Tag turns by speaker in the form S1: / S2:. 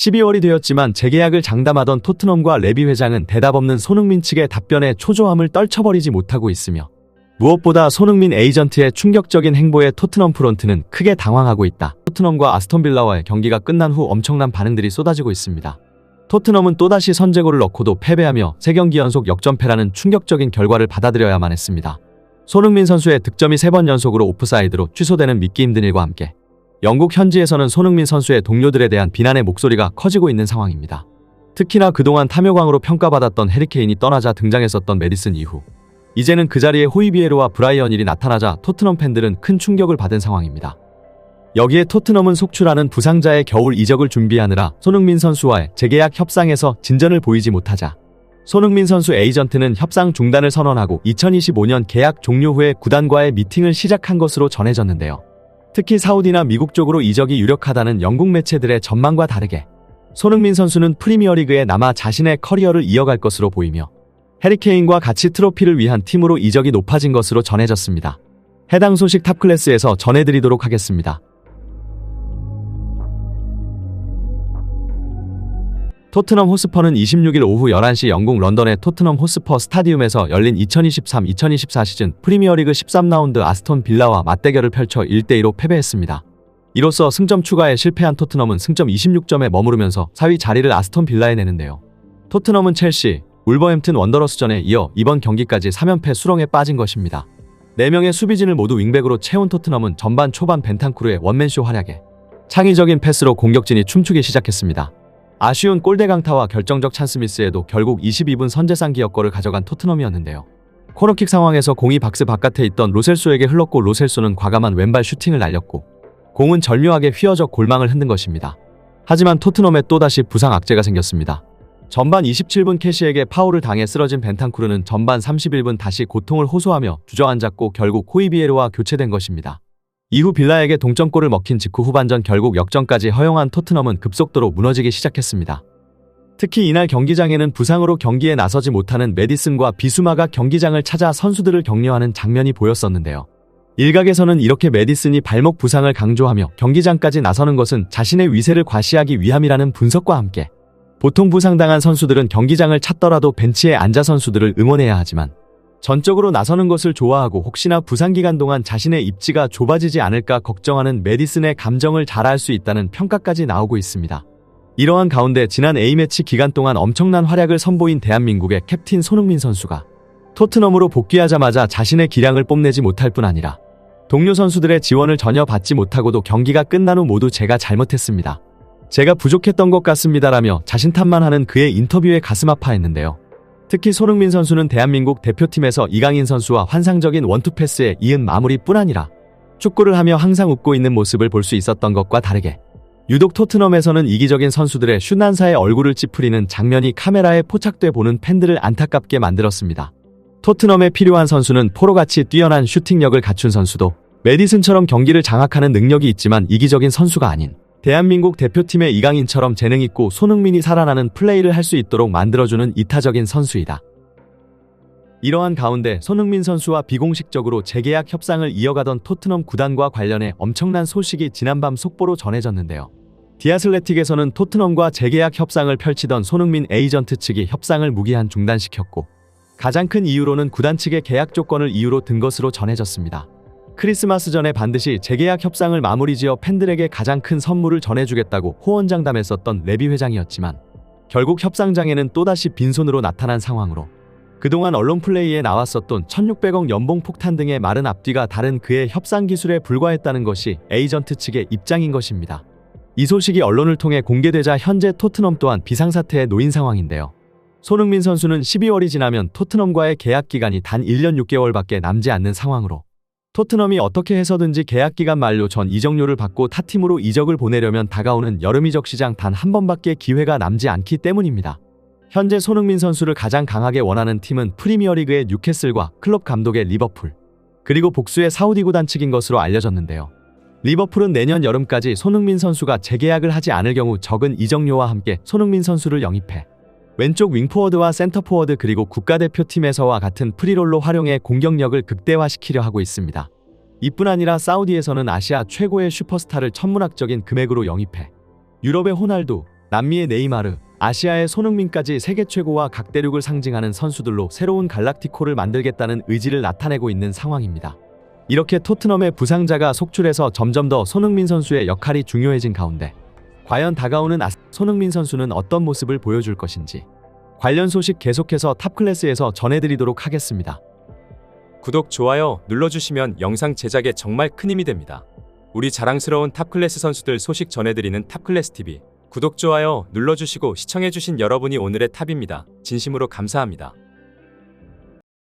S1: 12월이 되었지만 재계약을 장담하던 토트넘과 레비 회장은 대답 없는 손흥민 측의 답변에 초조함을 떨쳐버리지 못하고 있으며 무엇보다 손흥민 에이전트의 충격적인 행보에 토트넘 프론트는 크게 당황하고 있다. 토트넘과 아스톤빌라와의 경기가 끝난 후 엄청난 반응들이 쏟아지고 있습니다. 토트넘은 또다시 선제골을 넣고도 패배하며 3경기 연속 역전패라는 충격적인 결과를 받아들여야만 했습니다. 손흥민 선수의 득점이 3번 연속으로 오프사이드로 취소되는 믿기 힘든 일과 함께 영국 현지에서는 손흥민 선수의 동료들에 대한 비난의 목소리가 커지고 있는 상황입니다. 특히나 그동안 탐욕왕으로 평가받았던 해리케인이 떠나자 등장했었던 메디슨 이후 이제는 그 자리에 호이비에로와 브라이언 일이 나타나자 토트넘 팬들은 큰 충격을 받은 상황입니다. 여기에 토트넘은 속출하는 부상자의 겨울 이적을 준비하느라 손흥민 선수와의 재계약 협상에서 진전을 보이지 못하자 손흥민 선수 에이전트는 협상 중단을 선언하고 2025년 계약 종료 후에 구단과의 미팅을 시작한 것으로 전해졌는데요. 특히 사우디나 미국 쪽으로 이적이 유력하다는 영국 매체들의 전망과 다르게 손흥민 선수는 프리미어리그에 남아 자신의 커리어를 이어갈 것으로 보이며 해리케인과 같이 트로피를 위한 팀으로 이적이 높아진 것으로 전해졌습니다. 해당 소식 탑클래스에서 전해드리도록 하겠습니다. 토트넘 호스퍼는 26일 오후 11시 영국 런던의 토트넘 호스퍼 스타디움에서 열린 2023-2024 시즌 프리미어리그 13라운드 아스톤 빌라와 맞대결을 펼쳐 1대2로 패배했습니다. 이로써 승점 추가에 실패한 토트넘은 승점 26점에 머무르면서 4위 자리를 아스톤 빌라에 내는데요. 토트넘은 첼시, 울버햄튼 원더러스전에 이어 이번 경기까지 3연패 수렁에 빠진 것입니다. 4명의 수비진을 모두 윙백으로 채운 토트넘은 전반 초반 벤탄쿠르의 원맨쇼 활약에 창의적인 패스로 공격진이 춤추기 시작했습니다. 아쉬운 골대 강타와 결정적 찬스 미스에도 결국 22분 선제상 기업거를 가져간 토트넘이었는데요. 코너킥 상황에서 공이 박스 바깥에 있던 로셀소에게 흘렀고 로셀소는 과감한 왼발 슈팅을 날렸고 공은 절묘하게 휘어져 골망을 흔든 것입니다. 하지만 토트넘에 또다시 부상 악재가 생겼습니다. 전반 27분 캐시에게 파울을 당해 쓰러진 벤탄쿠르는 전반 31분 다시 고통을 호소하며 주저앉았고 결국 호이비에로와 교체된 것입니다. 이후 빌라에게 동점골을 먹힌 직후 후반전 결국 역전까지 허용한 토트넘은 급속도로 무너지기 시작했습니다. 특히 이날 경기장에는 부상으로 경기에 나서지 못하는 메디슨과 비수마가 경기장을 찾아 선수들을 격려하는 장면이 보였었는데요. 일각에서는 이렇게 메디슨이 발목 부상을 강조하며 경기장까지 나서는 것은 자신의 위세를 과시하기 위함이라는 분석과 함께 보통 부상당한 선수들은 경기장을 찾더라도 벤치에 앉아 선수들을 응원해야 하지만 전적으로 나서는 것을 좋아하고 혹시나 부상 기간 동안 자신의 입지가 좁아지지 않을까 걱정하는 메디슨의 감정을 잘알 수 있다는 평가까지 나오고 있습니다. 이러한 가운데 지난 A매치 기간 동안 엄청난 활약을 선보인 대한민국의 캡틴 손흥민 선수가 토트넘으로 복귀하자마자 자신의 기량을 뽐내지 못할 뿐 아니라 동료 선수들의 지원을 전혀 받지 못하고도 경기가 끝난 후 모두 제가 잘못했습니다. 제가 부족했던 것 같습니다라며 자신 탓만 하는 그의 인터뷰에 가슴 아파했는데요. 특히 손흥민 선수는 대한민국 대표팀에서 이강인 선수와 환상적인 원투 패스에 이은 마무리뿐 아니라 축구를 하며 항상 웃고 있는 모습을 볼 수 있었던 것과 다르게 유독 토트넘에서는 이기적인 선수들의 슈난사의 얼굴을 찌푸리는 장면이 카메라에 포착돼 보는 팬들을 안타깝게 만들었습니다. 토트넘에 필요한 선수는 포로같이 뛰어난 슈팅력을 갖춘 선수도 메디슨처럼 경기를 장악하는 능력이 있지만 이기적인 선수가 아닌 대한민국 대표팀의 이강인처럼 재능있고 손흥민이 살아나는 플레이를 할 수 있도록 만들어주는 이타적인 선수이다. 이러한 가운데 손흥민 선수와 비공식적으로 재계약 협상을 이어가던 토트넘 구단과 관련해 엄청난 소식이 지난밤 속보로 전해졌는데요. 디아슬레틱에서는 토트넘과 재계약 협상을 펼치던 손흥민 에이전트 측이 협상을 무기한 중단시켰고 가장 큰 이유로는 구단 측의 계약 조건을 이유로 든 것으로 전해졌습니다. 크리스마스 전에 반드시 재계약 협상을 마무리 지어 팬들에게 가장 큰 선물을 전해주겠다고 호언장담했었던 레비 회장이었지만 결국 협상장에는 또다시 빈손으로 나타난 상황으로 그동안 언론 플레이에 나왔었던 1600억 연봉 폭탄 등의 말은 앞뒤가 다른 그의 협상 기술에 불과했다는 것이 에이전트 측의 입장인 것입니다. 이 소식이 언론을 통해 공개되자 현재 토트넘 또한 비상사태에 놓인 상황인데요. 손흥민 선수는 12월이 지나면 토트넘과의 계약 기간이 단 1년 6개월밖에 남지 않는 상황으로 토트넘이 어떻게 해서든지 계약 기간 만료 전 이적료를 받고 타 팀으로 이적을 보내려면 다가오는 여름 이적 시장 단 한 번밖에 기회가 남지 않기 때문입니다. 현재 손흥민 선수를 가장 강하게 원하는 팀은 프리미어리그의 뉴캐슬과 클럽 감독의 리버풀, 그리고 복수의 사우디 구단 측인 것으로 알려졌는데요. 리버풀은 내년 여름까지 손흥민 선수가 재계약을 하지 않을 경우 적은 이적료와 함께 손흥민 선수를 영입해 왼쪽 윙포워드와 센터포워드 그리고 국가대표팀에서와 같은 프리롤로 활용해 공격력을 극대화시키려 하고 있습니다. 이뿐 아니라 사우디에서는 아시아 최고의 슈퍼스타를 천문학적인 금액으로 영입해 유럽의 호날두, 남미의 네이마르, 아시아의 손흥민까지 세계 최고와 각 대륙을 상징하는 선수들로 새로운 갈락티코를 만들겠다는 의지를 나타내고 있는 상황입니다. 이렇게 토트넘의 부상자가 속출해서 점점 더 손흥민 선수의 역할이 중요해진 가운데 과연 다가오는 아스 손흥민 선수는 어떤 모습을 보여줄 것인지 관련 소식 계속해서 탑클래스에서 전해드리도록 하겠습니다.
S2: 구독, 좋아요 눌러주시면 영상 제작에 정말 큰 힘이 됩니다. 우리 자랑스러운 탑클래스 선수들 소식 전해드리는 탑클래스 TV. 구독, 좋아요 눌러주시고 시청해주신 여러분이 오늘의 탑입니다. 진심으로 감사합니다.